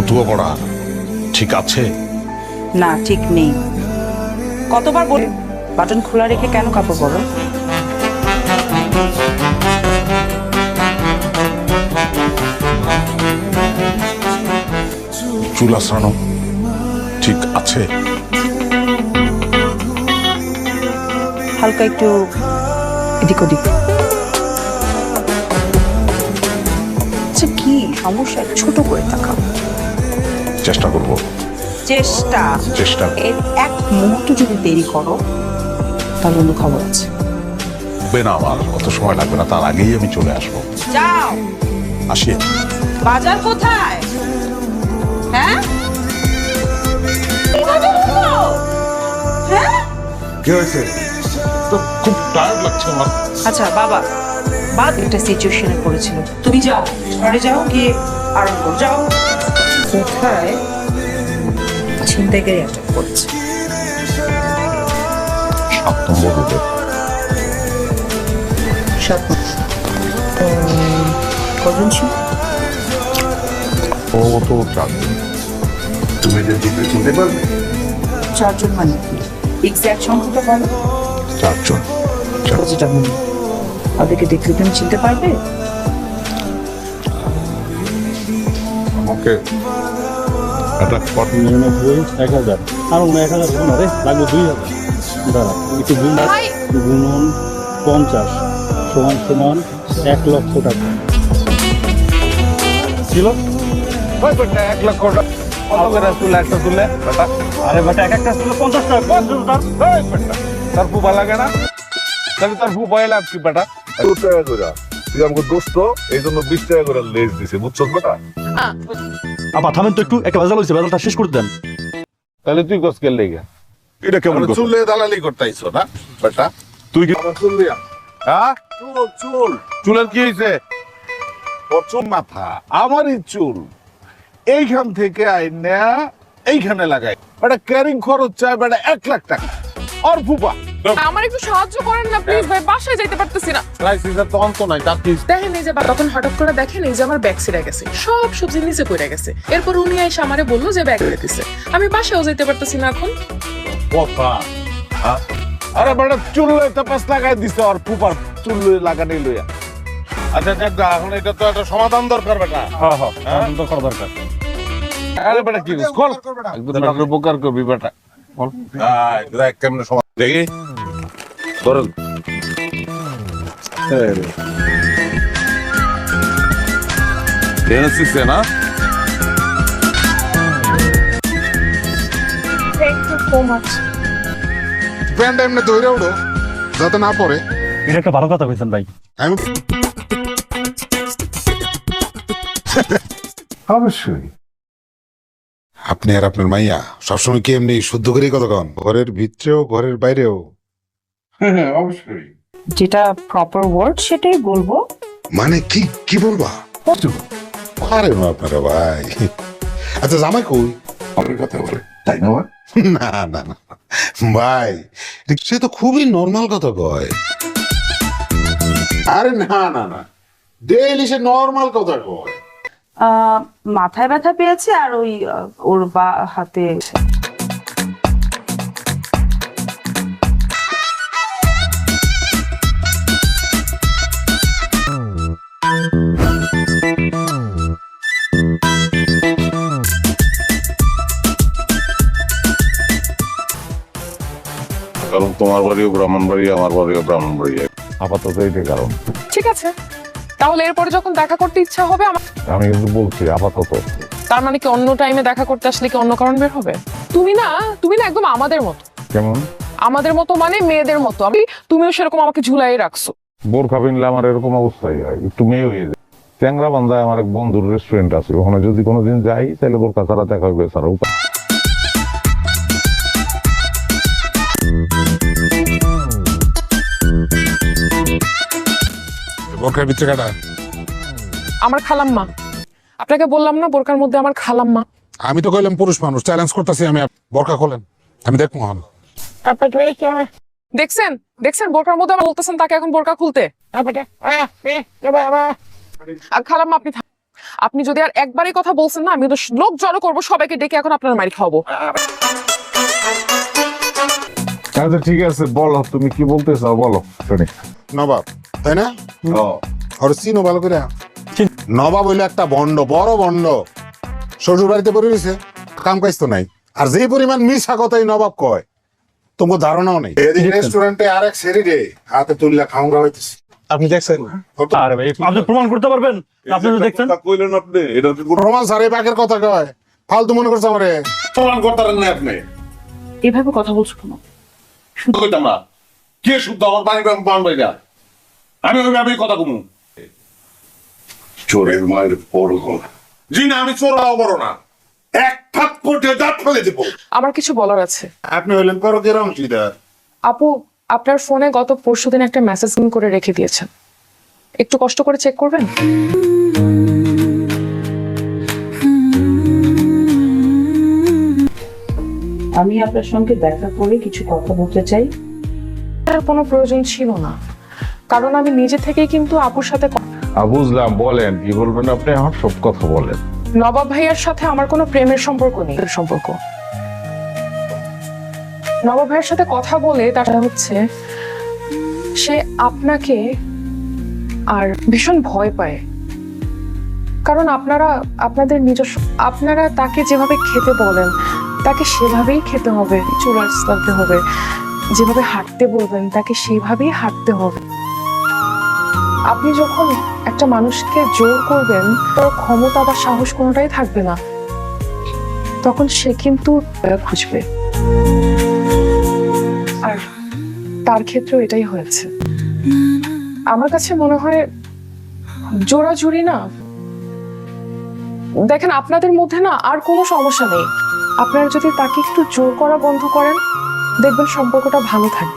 ফতুয়া পড়া ঠিক আছে? না ঠিক নেই। কতবার বলে বাটন খোলা রেখে কেন কাপড় পরো চুল আসানো ঠিক আছে। হালকা একটু এদিক ওদিক। আচ্ছা কি সমস্যা? ছোট করে তাকাও। চেষ্টা করব। চেষ্টা। চেষ্টা। এর এক মুহূর্ত যদি দেরি করো তাহলে অন্য খবর আছে। না আমার অত সময় লাগবে না তার আগেই আমি চলে আসব। যাও। আসি। বাজার কোথায়? হ্যাঁ? হ্যাঁ? কি হয়েছে? তো খুব টায়ার্ড লাগছে আমার। আচ্ছা বাবা বাদ একটা সিচুয়েশনে পড়েছিল। তুমি যাও ঘরে যাও গিয়ে আরাম করো যাও। কোথায়? ছিনতাইকারী অ্যাটাক করেছে। সাত নম্বর সাত কজন ছিল? ও তো চারজন। তুমি যে চিনতে পারবে? চারজন মানে এক্স্যাক্ট সংখ্যাটা বলো। চারজন। বলি দেখলে তুমি চিনতে পারবে? আমাকে একটা কট নিরানব্বই এক হাজার। আর মনে হয় এক হাজার না রে লাগবে দুই হাজার। দাঁড়া একটু গুণ গুণন পঞ্চাশ সমান সমান এক লক্ষ টাকা। ছিল? এক লক্ষ টাকা। কত করে তুলে একটা তুলে? বেটা। আরে বেটা এক একটা ছিল পঞ্চাশ টাকা। পঞ্চাশ টাকা। বেটা। তার ফুপা লাগে না? তাহলে তার ফুপা লাভ কি বেটা। দু টাকা করে তুই আমাকে দোস্ত এই জন্য বিশ টাকা করে লেজ দিছে বুঝছ বেটা? আবার থামেন তো একটু একটা ভেজাল হয়েছে ভেজালটা শেষ করে দেন। তাহলে তুই কস কে লেগে? এটা কেমন কথা? চুলে দালালি করতেইছো না বেটা? তুই কি চুল দিয়া। হ্যাঁ? চুল চুল। চুলের কি হয়েছে ওর চুল মাথা আমারই চুল। এইখান থেকে আইনা এইখানে লাগাই। বেটা ক্যারিং খরচ চাই বেটা এক লাখ টাকা। আর ফুপা আমার একটু সাহায্য করেন না প্লিজ ভাই বাসায় যাইতে পারতেছি না। ক্রাইসিসের তো অন্ত নাই তার কি দেখেন এই যে তখন হঠাৎ করে দেখেন এই যে আমার ব্যাগ ছিঁড়ে গেছে। সব সবজি নিচে পড়ে গেছে। এরপর উনি এসে আমারে বলল যে ব্যাগ দিছে। আমি বাসায়ও যাইতে পারতেছি না এখন। হ্যাঁ? আরে বেটা চুল তাপাস লাগাই দিছে আর ফুপার চুল লাগানি লইয়া। আচ্ছা দেখ এখন এটা তো একটা সমাধান দরকার বেটা। হ্যাঁ? হ্যাঁ আনন্দ দরকার। আরে বেটা কি? কল একদম ডাক্তার উপকার করবি বেটা। দেখ কেমনে সমাজ দেখি। ধরেন। এনেছিস না? এমনি উঠো যাতে না পড়ে। এটা একটা ভালো কথা কইছেন ভাই। আমি অবশ্যই। আপনি আর আপনার মাইয়া সবসময় কি এমনি শুদ্ধ করে কথা কন? ঘরের ভিতরেও ঘরের বাইরেও? হ্যাঁ অবশ্যই। যেটা প্রপার ওয়ার্ড সেটাই বলব। মানে কি কি বলবা? আরে না আপনারা ভাই। আচ্ছা জামাই কই? আমার কথা বলে তাই না না না না ভাই সে তো খুবই নর্মাল কথা কয়। আরে না না না। ডেইলি সে নর্মাল কথা কয়। মাথায় ব্যথা পেয়েছে আর ওই ওর বা হাতে কারণ তোমার বাড়িও ব্রাহ্মণ বাড়ি আমার বাড়িও ব্রাহ্মণবাড়ি। আপাতত এইটাই কারণ। ঠিক আছে। তাহলে এরপরে যখন দেখা করতে ইচ্ছা হবে আমার আমি কিন্তু বলছি আপাতত। তার মানে কি অন্য টাইমে দেখা করতে আসলে কি অন্য কারণ বের হবে? তুমি না তুমি না একদম আমাদের মতো। কেমন? আমাদের মতো মানে মেয়েদের মতো। আমি তুমিও সেরকম আমাকে ঝুলাই রাখছো। বোরখা পিনলে আমার এরকম অবস্থাই হয় একটু মেয়ে হয়ে যায়। ট্যাংরা বান্ধায় আমার এক বন্ধুর রেস্টুরেন্ট আছে ওখানে যদি কোনোদিন যাই তাহলে বোরখা ছাড়া দেখা হবে ছাড়া উপায় বোরখার ভিতরে কাটা। আমার খালাম্মা। আপনাকে বললাম না বোরকার মধ্যে আমার খালাম্মা। আমি তো কইলাম পুরুষ মানুষ চ্যালেঞ্জ করতেছি আমি বোরখা খোলেন। আমি দেখব হন দেখছেন? দেখছেন? বোরকার মধ্যে আমার বলতেছেন তাকে এখন বোরকা খুলতে। আর খালাম্মা আপনি আপনি যদি আর একবারই কথা বলছেন না আমি তো লোক জড়ো করব সবাইকে ডেকে এখন আপনার মারি খাওয়াবো। আচ্ছা ঠিক আছে বলো তুমি কি বলতে চাও বলো নবাব তাই না? আর চিনো ভালো করে। নবাব হইল একটা বন্ড বড় বন্ড। শ্বশুর বাড়িতে পড়ে রয়েছে কাম কাজ তো নাই। আর যে পরিমাণ মিশা কথাই নবাব কয় তোমার ধারণাও নেই। এদিকে রেস্টুরেন্টে আর এক সেরি রে হাতে তুললা খাওয়া হইতেছে। আপনি দেখছেন? আরে ভাই আপনি প্রমাণ করতে পারবেন? আপনি তো দেখছেন? কইলেন আপনি এটা স্যার এই বাঘের কথা কয়। ফালতু মনে করছে আমারে। প্রমাণ করতারেন না আপনি। এভাবে কথা বলছো কেন? কইতাম না। কে শুদ্ধ? আমার পানি পান বাইরা আমি ওই আমি কথা কমু। চোরের মায়ের বড় গলা। জি না আমি চোর বড় না। এক থাপ কোটে দাঁত ফেলে দেবো। আমার কিছু বলার আছে। আপনি হইলেন করকের অংশীদার। আপু আপনার ফোনে গত পরশুদিন একটা মেসেজ করে রেখে দিয়েছেন। একটু কষ্ট করে চেক করবেন? আমি আপনার সঙ্গে দেখা করে কিছু কথা বলতে চাই। এটার কোনো প্রয়োজন ছিল না। কারণ আমি নিজে থেকেই কিন্তু আপুর সাথে বুঝলাম বলেন কি বলবেন আপনি? আমার সব কথা বলেন। নবাব ভাইয়ার সাথে আমার কোনো প্রেমের সম্পর্ক নেই। সম্পর্ক? নবাব ভাইয়ের সাথে কথা বলে তারা হচ্ছে সে আপনাকে আর ভীষণ ভয় পায়। কারণ আপনারা আপনাদের নিজস্ব আপনারা তাকে যেভাবে খেতে বলেন তাকে সেভাবেই খেতে হবে চুল আসতে হবে। যেভাবে হাঁটতে বলবেন তাকে সেভাবেই হাঁটতে হবে। আপনি যখন একটা মানুষকে জোর করবেন, তার ক্ষমতা বা সাহস কোনোটাই থাকবে না। তখন সে কিন্তু খুঁজবে। আর তার ক্ষেত্রেও এটাই হয়েছে। আমার কাছে মনে হয়, জোরাজুরি না। দেখেন, আপনাদের মধ্যে না আর কোনো সমস্যা নেই। আপনারা যদি তাকে একটু জোর করা বন্ধ করেন, দেখবেন সম্পর্কটা ভালো থাকবে।